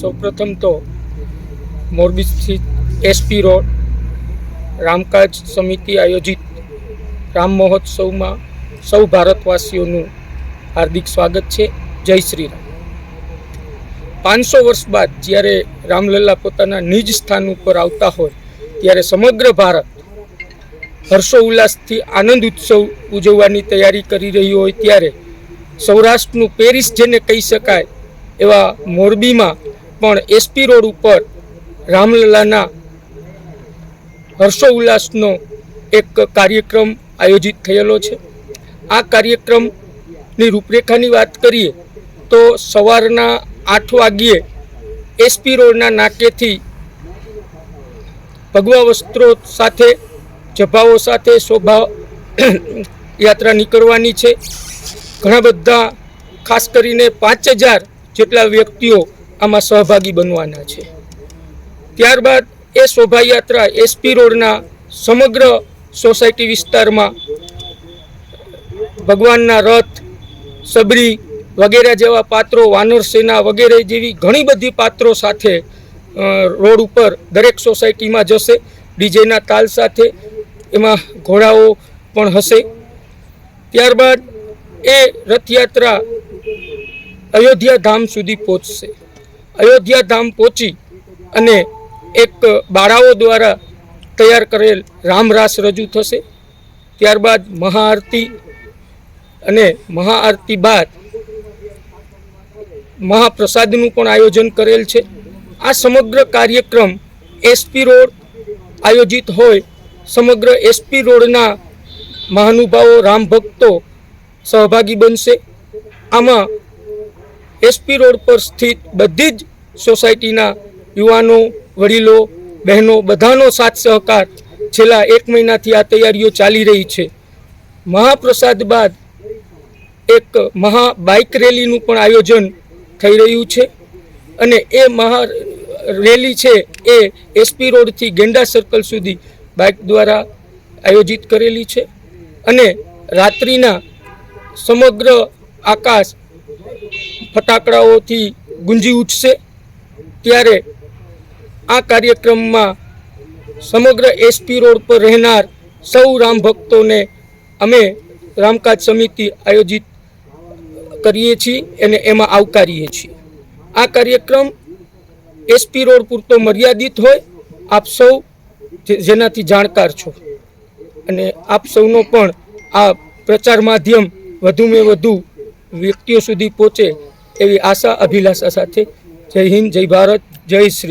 સૌપ્રથમ તો મોરબી સ્થિત એસપી રોડ, રામકાજ સમિતિ આયોજિત રામ મહોત્સવમાં સૌ ભારતવાસીઓનું હાર્દિક સ્વાગત છે. જય શ્રી રામ પાંચસો વર્ષ બાદ જ્યારે રામલલ્લા પોતાના નિજ સ્થાન ઉપર આવતા હોય, ત્યારે સમગ્ર ભારત હર્ષો ઉલ્લાસથી આનંદ ઉત્સવ ઉજવવાની તૈયારી કરી રહ્યું હોય ત્યારે સૌરાષ્ટ્રનું પેરિસ જેને કહી શકાય, એવા મોરબીમાં પણ એસપી રોડ ઉપર રામલલાના હર્ષો ઉલ્લાસનો એક કાર્યક્રમ આયોજિત થયેલો છે. આ કાર્યક્રમની રૂપરેખાની વાત કરીએ તો સવારના આઠ વાગ્યે એસપી રોડના નાકેથી ભગવા વસ્ત્રો સાથે, જભાઓ સાથે શોભા યાત્રા નીકળવાની છે. ઘણા બધા, ખાસ કરીને પાંચ હજાર જેટલા વ્યક્તિઓ આમાં સહભાગી બનવાના છે. ત્યારબાદ એ શોભાયાત્રા એસપી રોડના સમગ્ર સોસાયટી વિસ્તારમાં ભગવાનના રથ, સબરી વગેરે જેવા પાત્રો, વાનર સેના વગેરે જેવી ઘણી બધી પાત્રો સાથે રોડ ઉપર દરેક સોસાયટીમાં જશે. ડીજેના તાલ સાથે એમાં ઘોડાઓ પણ હશે. ત્યારબાદ એ રથયાત્રા અયોધ્યા ધામ સુધી પહોંચશે. અયોધ્યા ધામ પહોંચી અને એક બાળાઓ દ્વારા તૈયાર કરેલ રામરાસ રજૂ થશે. ત્યારબાદ મહાઆરતી અને મહાઆરતી બાદ મહાપ્રસાદનું પણ આયોજન કરેલ છે. આ સમગ્ર કાર્યક્રમ એસપી રોડ આયોજિત હોય, સમગ્ર એસપી રોડના મહાનુભાવો રામ ભક્તો સહભાગી બનશે. આમાં એસપી રોડ પર સ્થિત બધી જ સોસાયટીના યુવાનો, વડીલો, બહેનો બધાનો સાથ સહકાર છેલ્લા એક મહિનાથી આ તૈયારીઓ ચાલી રહી છે. મહાપ્રસાદ બાદ એક મહા બાઇક રેલીનું પણ આયોજન થઈ રહ્યું છે અને એ મહા રેલી છે એ એસપી રોડથી ગેંડા સર્કલ સુધી બાઇક દ્વારા આયોજિત કરેલી છે અને રાત્રિના સમગ્ર આકાશ ફટાકડાઓથી ગુંજી ઉઠશે. ત્યારે આ કાર્યક્રમમાં સમગ્ર એસપી રોડ પર રહેનાર સૌ રામ ભક્તોને અમે રામકાજ સમિતિ આયોજિત કરીએ છીએ અને એમાં આવકારીએ છીએ. આ કાર્યક્રમ એસપી રોડ પૂરતો મર્યાદિત હોય, આપ સૌ જેનાથી જાણકાર છો. અને આપ સૌનો પણ આ પ્રચાર માધ્યમ વધુમાં વધુ વ્યક્તિઓ સુધી પહોંચે એવી આશા અભિલાષા સાથે જય હિન્દ જય ભારત જય શ્રી